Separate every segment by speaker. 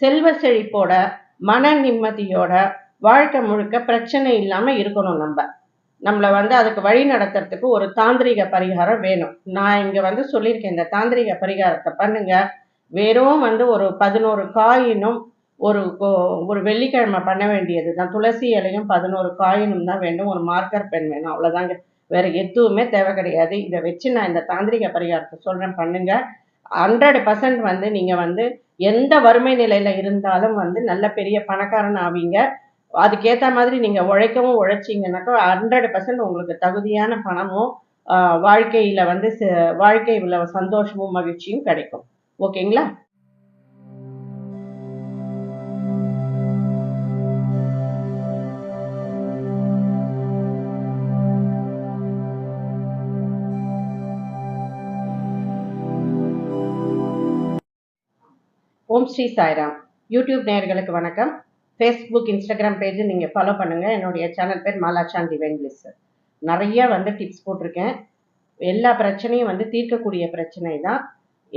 Speaker 1: செல்வ செழிப்போட மன நிம்மதியோட வாழ்க்கை முழுக்க பிரச்சனை இல்லாம இருக்கணும் நம்ம. நம்மளை வந்து அதுக்கு வழி நடத்துறதுக்கு ஒரு தாந்திரிக பரிகாரம் வேணும். நான் இங்க வந்து சொல்லியிருக்கேன் இந்த தாந்திரிக பரிகாரத்தை பண்ணுங்க. வெறும் வந்து ஒரு பதினோரு காயினும் ஒரு கோ- ஒரு வெள்ளிக்கிழமை பண்ண வேண்டியது தான். துளசி இலையும் பதினோரு காயினும் தான் வேண்டும். ஒரு மார்க்கர் பென் வேணும். அவ்வளோதாங்க வேற எதுவுமே தேவை கிடையாது. இதை வச்சு நான் இந்த தாந்திரிக பரிகாரத்தை சொல்றேன். பண்ணுங்க. ஹண்ட்ரட் பர்சன்ட் வந்து நீங்கள் வந்து எந்த வறுமை நிலையில் இருந்தாலும் வந்து நல்ல பெரிய பணக்காரன் ஆவீங்க. அதுக்கேற்ற மாதிரி நீங்கள் உழைக்கவும் உழைச்சீங்கன்னாக்கா ஹண்ட்ரட் பர்சன்ட் உங்களுக்கு தகுதியான பணமும் வாழ்க்கையில் வந்து ச- சந்தோஷமும் மகிழ்ச்சியும் கிடைக்கும். ஓகேங்களா? ஓம் ஸ்ரீ சாய்ராம். யூடியூப் நேயர்களுக்கு வணக்கம். ஃபேஸ்புக் இன்ஸ்டாகிராம் பேஜ் நீங்கள் ஃபாலோ பண்ணுங்கள் என்னுடைய சேனல் பேர் மாலாச்சான் டிவைன் பிளிஸ் நிறைய வந்து டிப்ஸ் போட்டிருக்கேன். எல்லா பிரச்சனையும் வந்து தீர்க்கக்கூடிய பிரச்சனை தான்.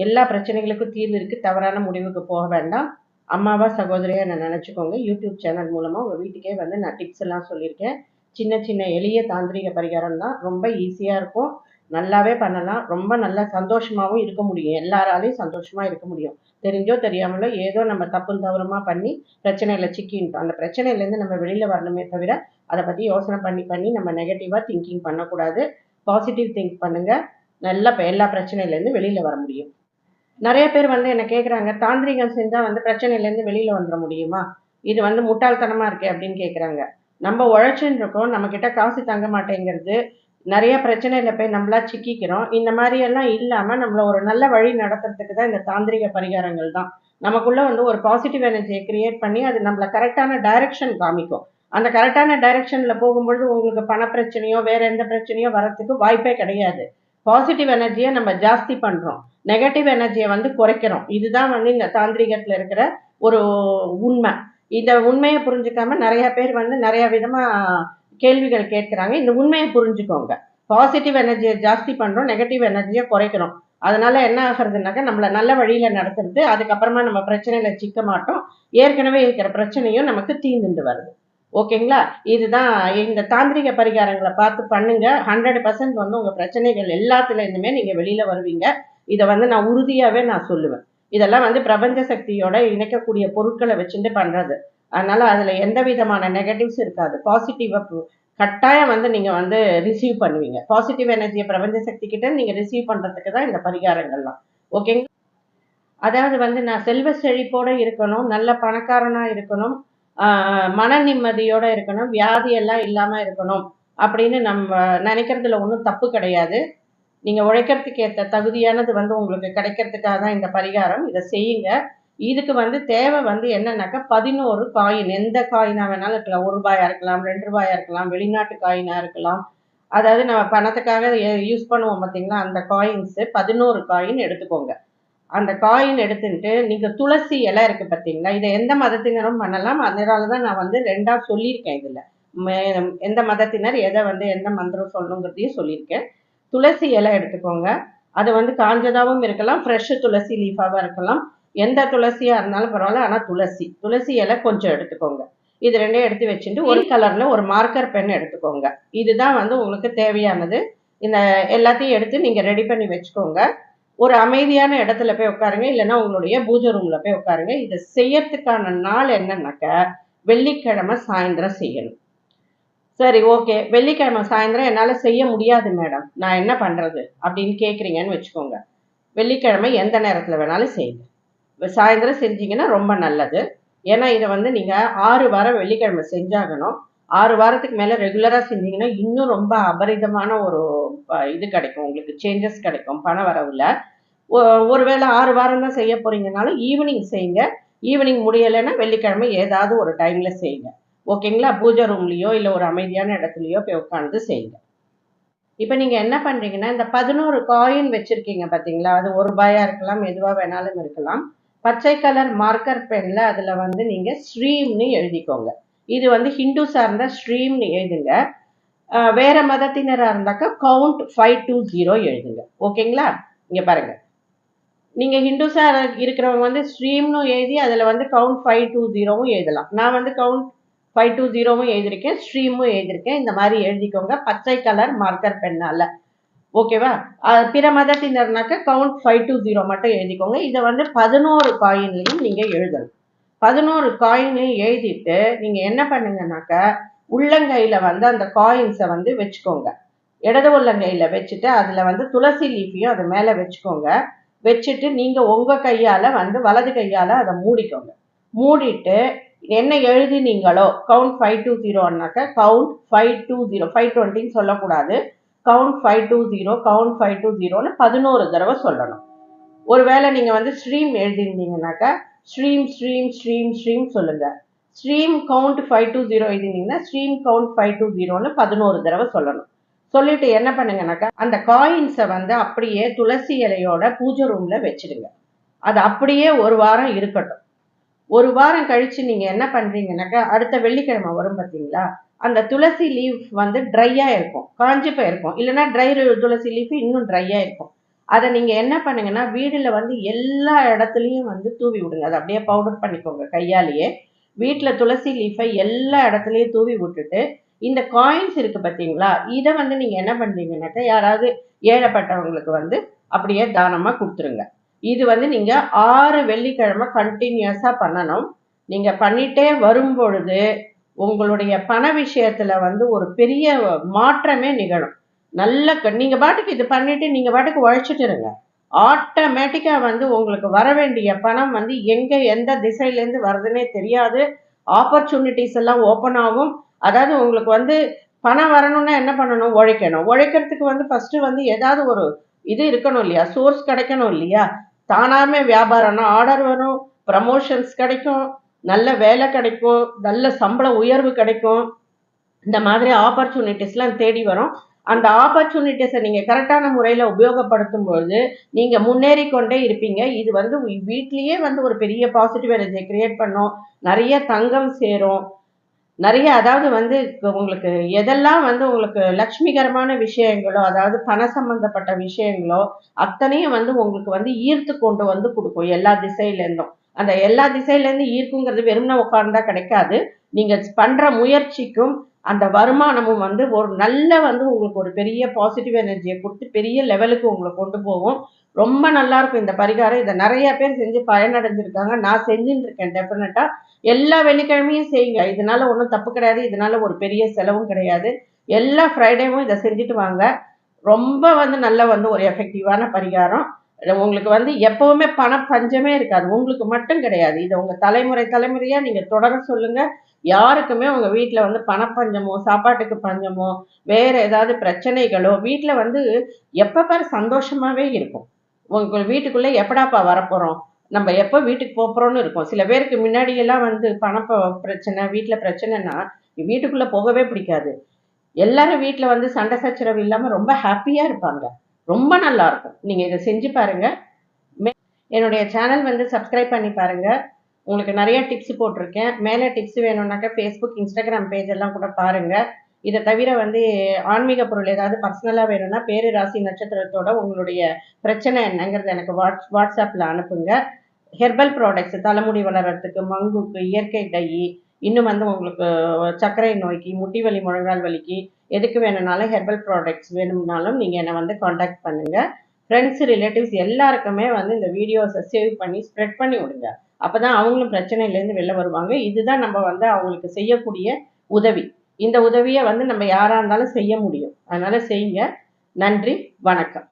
Speaker 1: எல்லா பிரச்சனைகளுக்கும் தீர்வு இருக்குது தவறான முடிவுக்கு போக வேண்டாம். அம்மாவா சகோதரியாக என்ன நினச்சிக்கோங்க. யூடியூப் சேனல் மூலமாக உங்கள் வீட்டுக்கே வந்து நான் டிப்ஸ் எல்லாம் சொல்லியிருக்கேன். சின்ன சின்ன எளிய தாந்திரிக பரிகாரம் தான். ரொம்ப ஈஸியாக இருக்கும். நல்லாவே பண்ணலாம். ரொம்ப நல்லா சந்தோஷமாகவும் இருக்க முடியும். எல்லாராலையும் சந்தோஷமாக இருக்க முடியும். தெரிஞ்சோ தெரியாமலோ ஏதோ நம்ம தப்பு தவறுமா பண்ணி பிரச்சனையில சிக்கின்ட்டோம் அந்த பிரச்சனையிலேருந்து நம்ம வெளியில வரணுமே தவிர அதை பத்தி யோசனை பண்ணி பண்ணி நம்ம நெகட்டிவாக திங்கிங் பண்ணக்கூடாது. பாசிட்டிவ் திங்க் பண்ணுங்க. நல்லா எல்லா பிரச்சனையிலேருந்து வெளியில வர முடியும். நிறைய பேர் வந்து என்ன கேட்குறாங்க தாந்திரிகம் செஞ்சா வந்து பிரச்சனையிலேருந்து வெளியில வந்துட முடியுமா? இது வந்து முட்டாள்தனமா இருக்கே அப்படின்னு கேட்குறாங்க நம்ம உழைச்சுன்னு இருக்கோம். நம்ம கிட்ட காசு தங்க மாட்டேங்கிறது. நிறைய பிரச்சனையில் போய் நம்மளா சிக்கிக்கிறோம். இந்த மாதிரியெல்லாம் இல்லாமல் நம்மளை ஒரு நல்ல வழி நடத்துறதுக்கு தான் இந்த தாந்திரிக பரிகாரங்கள் தான். நமக்குள்ளே வந்து ஒரு பாசிட்டிவ் எனர்ஜியை கிரியேட் பண்ணி அது நம்மள கரெக்டான டைரக்ஷன் காமிக்கும். அந்த கரெக்டான டைரக்ஷனில் போகும்பொழுது உங்களுக்கு பண பிரச்சனையோ வேறு எந்த பிரச்சனையோ வரத்துக்கு வாய்ப்பே கிடையாது. பாசிட்டிவ் எனர்ஜியை நம்ம ஜாஸ்தி பண்ணுறோம் நெகட்டிவ் எனர்ஜியை வந்து குறைக்கிறோம். இதுதான் வந்து இந்த தாந்திரிகத்தில் இருக்கிற ஒரு உண்மை. இந்த உண்மையை புரிஞ்சுக்காம நிறைய பேர் வந்து நிறைய விதமாக கேள்விகள் கேட்குறாங்க. இந்த உண்மையை புரிஞ்சுக்கோங்க. பாசிட்டிவ் எனர்ஜியை ஜாஸ்தி பண்ணுறோம் நெகட்டிவ் எனர்ஜியை குறைக்கிறோம். அதனால என்ன ஆகுறதுனாக்கா நம்மளை நல்ல வழியில நடத்துறது அதுக்கப்புறமா நம்ம பிரச்சனையில சிக்க மாட்டோம். ஏற்கனவே இருக்கிற பிரச்சனையும் நமக்கு தீர்ந்துட்டு வருது. ஓகேங்களா? இதுதான் இந்த தாந்திரிக பரிகாரங்களை பார்த்து பண்ணுங்க. ஹண்ட்ரட் பர்சன்ட் வந்து உங்க பிரச்சனைகள் எல்லாத்துலேருந்துமே நீங்க வெளியில வருவீங்க. இதை வந்து நான் உறுதியாவே நான் சொல்லுவேன். இதெல்லாம் வந்து பிரபஞ்ச சக்தியோட இணைக்கக்கூடிய பொருட்களை வச்சுட்டு பண்றது. அதனால அதுல எந்த விதமான நெகட்டிவ்ஸ் இருக்காது. பாசிட்டிவா கட்டாயம் வந்து நீங்க வந்து ரிசீவ் பண்ணுவீங்க. பாசிட்டிவ் எனர்ஜியை பிரபஞ்ச சக்தி கிட்ட நீங்க ரிசீவ் பண்றதுக்கு தான் இந்த பரிகாரங்கள்லாம். ஓகேங்க அதாவது வந்து நான் செல்வ செழிப்போட இருக்கணும் நல்ல பணக்காரனா இருக்கணும் மன நிம்மதியோட இருக்கணும் வியாதி எல்லாம் இல்லாம இருக்கணும் அப்படின்னு நம்ம நினைக்கிறதுல ஒன்றும் தப்பு கிடையாது. நீங்க உழைக்கிறதுக்கு ஏற்ற தகுதியானது வந்து உங்களுக்கு கிடைக்கிறதுக்காக தான் இந்த பரிகாரம். இதை செய்யுங்க. இதுக்கு வந்து தேவை வந்து என்னன்னாக்கா பதினோரு காயின் எந்த காயினாக வேணாலும் இருக்கலாம். ஒரு ரூபாயாக இருக்கலாம் ரெண்டு ரூபாயா இருக்கலாம் வெளிநாட்டு காயினாக இருக்கலாம். அதாவது நம்ம பணத்துக்காக யூஸ் பண்ணுவோம் பார்த்தீங்களா அந்த காயின்ஸு பதினோரு காயின் எடுத்துக்கோங்க. அந்த காயின் எடுத்துட்டு நீங்கள் துளசி இலை இருக்குது பார்த்தீங்களா இதை எந்த மதத்தினரும் பண்ணலாம். அதனால தான் நான் வந்து ரெண்டாக சொல்லியிருக்கேன் இதில். எந்த மதத்தினர் எதை வந்து எந்த மந்திரம் சொல்லணுங்கிறதையும் சொல்லியிருக்கேன். துளசி இலை எடுத்துக்கோங்க. அது வந்து காஞ்சதாகவும் இருக்கலாம். ஃப்ரெஷ்ஷு துளசி லீஃபாகவும் இருக்கலாம். எந்த துளசியா இருந்தாலும் பரவாயில்ல ஆனா துளசி. துளசி இலை கொஞ்சம் எடுத்துக்கோங்க. இது ரெண்டையும் எடுத்து வச்சுட்டு ஒரு கலர்ல ஒரு மார்க்கர் பென் எடுத்துக்கோங்க. இதுதான் வந்து உங்களுக்கு தேவையானது. இந்த எல்லாத்தையும் எடுத்து நீங்க ரெடி பண்ணி வச்சுக்கோங்க. ஒரு அமைதியான இடத்துல போய் உட்காருங்க. இல்லைன்னா உங்களுடைய பூஜை ரூம்ல போய் உட்காருங்க. இதை செய்யறதுக்கான நாள் என்னன்னாக்க வெள்ளிக்கிழமை சாயந்தரம் செய்யணும். சரி ஓகே வெள்ளிக்கிழமை சாயந்தரம் என்னால் செய்ய முடியாது மேடம் நான் என்ன பண்ணுறது அப்படின்னு கேட்குறீங்கன்னு வச்சுக்கோங்க. வெள்ளிக்கிழமை எந்த நேரத்தில் வேணாலும் செய்யுங்க. சாயந்தரம் செஞ்சீங்கன்னா ரொம்ப நல்லது. ஏன்னா இதை வந்து நீங்கள் ஆறு வாரம் வெள்ளிக்கிழமை செஞ்சாகணும். ஆறு வாரத்துக்கு மேலே ரெகுலராக செஞ்சீங்கன்னா இன்னும் ரொம்ப அபரிதமான ஒரு இது கிடைக்கும். உங்களுக்கு சேஞ்சஸ் கிடைக்கும் பண வரவுல. ஒருவேளை ஆறு வாரம் தான் செய்ய போறீங்கனாலும் ஈவினிங் செய்யுங்க. ஈவினிங் முடியலைன்னா வெள்ளிக்கிழமை ஏதாவது ஒரு டைமில் செய்யுங்க. ஓகேங்களா? பூஜை ரூம்லேயோ இல்லை ஒரு அமைதியான இடத்துலையோ போய் உட்காந்து செய்யுங்க. இப்போ நீங்கள் என்ன பண்ணுறீங்கன்னா இந்த பதினோரு காயின் வச்சுருக்கீங்க பார்த்தீங்களா அது ஒரு ரூபாயாக இருக்கலாம் எதுவாக வேணாலும் இருக்கலாம். பச்சை கலர் மார்க்கர் பெனில் அதில் வந்து நீங்கள் ஸ்ரீம்னு எழுதிக்கோங்க. இது வந்து ஹிந்து சார்ந்த ஸ்ரீம்னு எழுதுங்க. வேற மதத்தினராக இருந்தாக்கா கவுண்ட் ஃபைவ் டூ ஜீரோ எழுதுங்க. ஓகேங்களா இங்கே பாருங்க. நீங்கள் ஹிந்துஸாக இருக்கிறவங்க வந்து ஸ்ட்ரீம்னு எழுதி அதில் வந்து கவுண்ட் ஃபைவ் டூ ஜீரோவும் எழுதலாம். நான் வந்து கவுண்ட் ஃபைவ் டூ ஜீரோவும் எழுதியிருக்கேன் ஸ்ட்ரீமும் எழுதியிருக்கேன். இந்த மாதிரி எழுதிக்கோங்க. பச்சை கலர் மார்க்கர் பெண்ணால் ஓகேவா? பிற மதத்தினர்னாக்க கவுண்ட் ஃபைவ் டூ ஜீரோ மட்டும் எழுதிக்கோங்க. இதை வந்து பதினோரு காயின்லையும் நீங்கள் எழுதணும். பதினோரு காயினையும் எழுதிட்டு நீங்கள் என்ன பண்ணுங்கனாக்க உள்ளங்கையில் வந்து அந்த காயின்ஸை வந்து வச்சுக்கோங்க. இடது உள்ளங்கையில் வச்சுட்டு அதில் வந்து துளசி லீஃபையும் அது மேலே வச்சுக்கோங்க. வச்சுட்டு நீங்கள் உங்கள் கையால் வந்து வலது கையால் அதை மூடிக்கோங்க. மூடிட்டு என்ன எழுதினீங்களோ count five two ஜீரோன்னாக்க count five two zero five டுவெண்ட்டின்னு சொல்லக்கூடாது. Count five two zero count five two ஜீரோன்னு பதினோரு தடவை சொல்லணும். ஒருவேளை நீங்கள் வந்து ஸ்ட்ரீம் எழுதியிருந்தீங்கன்னாக்கா ஸ்ட்ரீம் ஸ்ட்ரீம் ஸ்ட்ரீம் ஸ்ட்ரீம் சொல்லுங்கள் stream count five two zero எழுதினீங்கன்னா stream count five two ஜீரோன்னு பதினோரு தடவை சொல்லணும். சொல்லிட்டு என்ன பண்ணுங்கனாக்கா அந்த காயின்ஸை வந்து அப்படியே துளசி இலையோட பூஜை ரூமில் வச்சிடுங்க. அது அப்படியே ஒரு வாரம் இருக்கட்டும். ஒரு வாரம் கழிச்சு நீங்க என்ன பண்றீங்கன்னாக்கா அடுத்த வெள்ளிக்கிழமை வரும் பார்த்தீங்களா அந்த துளசி லீஃப் வந்து ட்ரையா இருக்கும் காஞ்சி போயிருக்கும். இல்லைன்னா ட்ரை துளசி லீஃப் இன்னும் ட்ரையா இருக்கும். அதை நீங்க என்ன பண்ணுங்கன்னா வீடுல வந்து எல்லா இடத்துலையும் வந்து தூவி விடுங்க. அதை அப்படியே பவுடர் பண்ணிக்கோங்க கையாலேயே. வீட்டில் துளசி லீஃபை எல்லா இடத்துலையும் தூவி விட்டுட்டு இந்த காயின்ஸ் இருக்கு பார்த்தீங்களா இதை வந்து நீங்கள் என்ன பண்ணுறீங்கன்னாக்கா யாராவது ஏழப்பட்டவங்களுக்கு வந்து அப்படியே தானமாக கொடுத்துருங்க. இது வந்து நீங்கள் ஆறு வெள்ளிக்கிழமை கண்டினியூஸாக பண்ணணும். நீங்கள் பண்ணிட்டே வரும் பொழுது உங்களுடைய பண விஷயத்தில் வந்து ஒரு பெரிய மாற்றமே நிகழும். நல்ல நீங்கள் பாட்டுக்கு இது பண்ணிவிட்டு நீங்கள் பாட்டுக்கு உழைச்சிட்டு இருங்க. ஆட்டோமேட்டிக்காக வந்து உங்களுக்கு வர வேண்டிய பணம் வந்து எங்கே எந்த திசையிலேருந்து வருதுன்னே தெரியாது. ஆப்பர்ச்சுனிட்டிஸ் எல்லாம் ஓப்பன் ஆகும். அதாவது உங்களுக்கு வந்து பணம் வரணும்னா என்ன பண்ணணும்? உழைக்கணும். உழைக்கிறதுக்கு வந்து ஃபஸ்ட்டு வந்து ஏதாவது ஒரு இது இருக்கணும் இல்லையா? சோர்ஸ் கிடைக்கணும் இல்லையா? தானாமே வியாபாரம்னா ஆர்டர் வரும் ப்ரமோஷன்ஸ் கிடைக்கும் நல்ல வேலை கிடைக்கும் நல்ல சம்பள உயர்வு கிடைக்கும். இந்த மாதிரி ஆப்பர்ச்சுனிட்டிஸ்லாம் தேடி வரும். அந்த ஆப்பர்ச்சுனிட்டிஸை நீங்கள் கரெக்டான முறையில் உபயோகப்படுத்தும் பொழுது நீங்கள் முன்னேறி கொண்டே இருப்பீங்க. இது வந்து வீட்லேயே வந்து ஒரு பெரிய பாசிட்டிவ் எனர்ஜியை கிரியேட் பண்ணும். நிறைய தங்கம் சேரும். நிறைய அதாவது வந்து உங்களுக்கு எதெல்லாம் வந்து உங்களுக்கு லக்ஷ்மிகரமான விஷயங்களோ அதாவது பண சம்பந்தப்பட்ட விஷயங்களோ அத்தனையும் வந்து உங்களுக்கு வந்து ஈர்த்து கொண்டு வந்து கொடுக்கும் எல்லா திசையிலேருந்தும். அந்த எல்லா திசையிலேருந்து ஈர்க்குங்கிறது வெறும்னா உட்கார்ந்தா கிடைக்காது. நீங்கள் பண்ணுற முயற்சிக்கும் அந்த வருமானமும் வந்து ஒரு நல்ல வந்து உங்களுக்கு ஒரு பெரிய பாசிட்டிவ் எனர்ஜியை கொடுத்து பெரிய லெவலுக்கு உங்களை கொண்டு போகும். ரொம்ப நல்லா இருக்கும் இந்த பரிகாரம். இதை நிறைய பேர் செஞ்சு பயனடைஞ்சிருக்காங்க. நான் செஞ்சுட்டு இருக்கேன் டெஃபினட்டா எல்லா வெள்ளிக்கிழமையும் செய்யுங்க. இதனால ஒன்றும் தப்பு கிடையாது. இதனால ஒரு பெரிய செலவும் கிடையாது. எல்லா ஃப்ரைடேவும் இதை செஞ்சுட்டு வாங்க. ரொம்ப வந்து நல்ல வந்து ஒரு எஃபெக்டிவான பரிகாரம். உங்களுக்கு வந்து எப்பவுமே பண பஞ்சமே இருக்காது. உங்களுக்கு மட்டும் கிடையாது. இதை உங்க தலைமுறை தலைமுறையா நீங்க தொடர சொல்லுங்க. யாருக்குமே உங்க வீட்டில் வந்து பணப்பஞ்சமோ சாப்பாட்டுக்கு பஞ்சமோ வேற ஏதாவது பிரச்சனைகளோ வீட்டில் வந்து எப்போ பாரு சந்தோஷமாவே இருக்கும். உங்க வீட்டுக்குள்ளே எப்படாப்பா வரப்போறோம்? நம்ம எப்போ வீட்டுக்கு போகிறோம்னு இருக்கும். சில பேருக்கு முன்னாடியெல்லாம் வந்து பண பிரச்சனை வீட்டில் பிரச்சனைனா வீட்டுக்குள்ளே போகவே பிடிக்காது. எல்லாரும் வீட்டில் வந்து சண்டை சச்சரவு இல்லாமல் ரொம்ப ஹாப்பியாக இருப்பாங்க. ரொம்ப நல்லா இருக்கும். நீங்கள் இதை செஞ்சு பாருங்க. என்னுடைய சேனல் வந்து சப்ஸ்கிரைப் பண்ணி பாருங்க. உங்களுக்கு நிறைய டிப்ஸ் போட்டிருக்கேன். மேலே டிப்ஸ் வேணும்னாக்கா ஃபேஸ்புக் இன்ஸ்டாகிராம் பேஜ் எல்லாம் கூட பாருங்க. இதை தவிர வந்து ஆன்மீக பொருள் ஏதாவது பர்சனலாக வேணும்னா பேரு ராசி நட்சத்திரத்தோட உங்களுடைய பிரச்சனை என்னங்கிறது எனக்கு வாட்ஸ் வாட்ஸ்அப்பில் அனுப்புங்க. ஹெர்பல் ப்ராடக்ட்ஸ் தலைமுடி வளர்கிறதுக்கு மங்குக்கு இயற்கை டை இன்னும் வந்து உங்களுக்கு சர்க்கரை நோய்க்கு முட்டி வலி முழங்கால் வலிக்கு எதுக்கு வேணும்னாலும் ஹெர்பல் ப்ராடக்ட்ஸ் வேணும்னாலும் நீங்கள் என்னை வந்து காண்டாக்ட் பண்ணுங்கள் ஃப்ரெண்ட்ஸ் ரிலேட்டிவ்ஸ் எல்லாருக்குமே வந்து இந்த வீடியோஸை சேவ் பண்ணி ஸ்ப்ரெட் பண்ணி விடுங்க. அப்போ தான் அவங்களும் பிரச்சனையிலேருந்து வெளில வருவாங்க. இதுதான் நம்ம வந்து அவங்களுக்கு செய்யக்கூடிய உதவி. இந்த உதவியை வந்து நம்ம யாராக இருந்தாலும் செய்ய முடியும். அதனால் செய்யுங்க. நன்றி. வணக்கம்.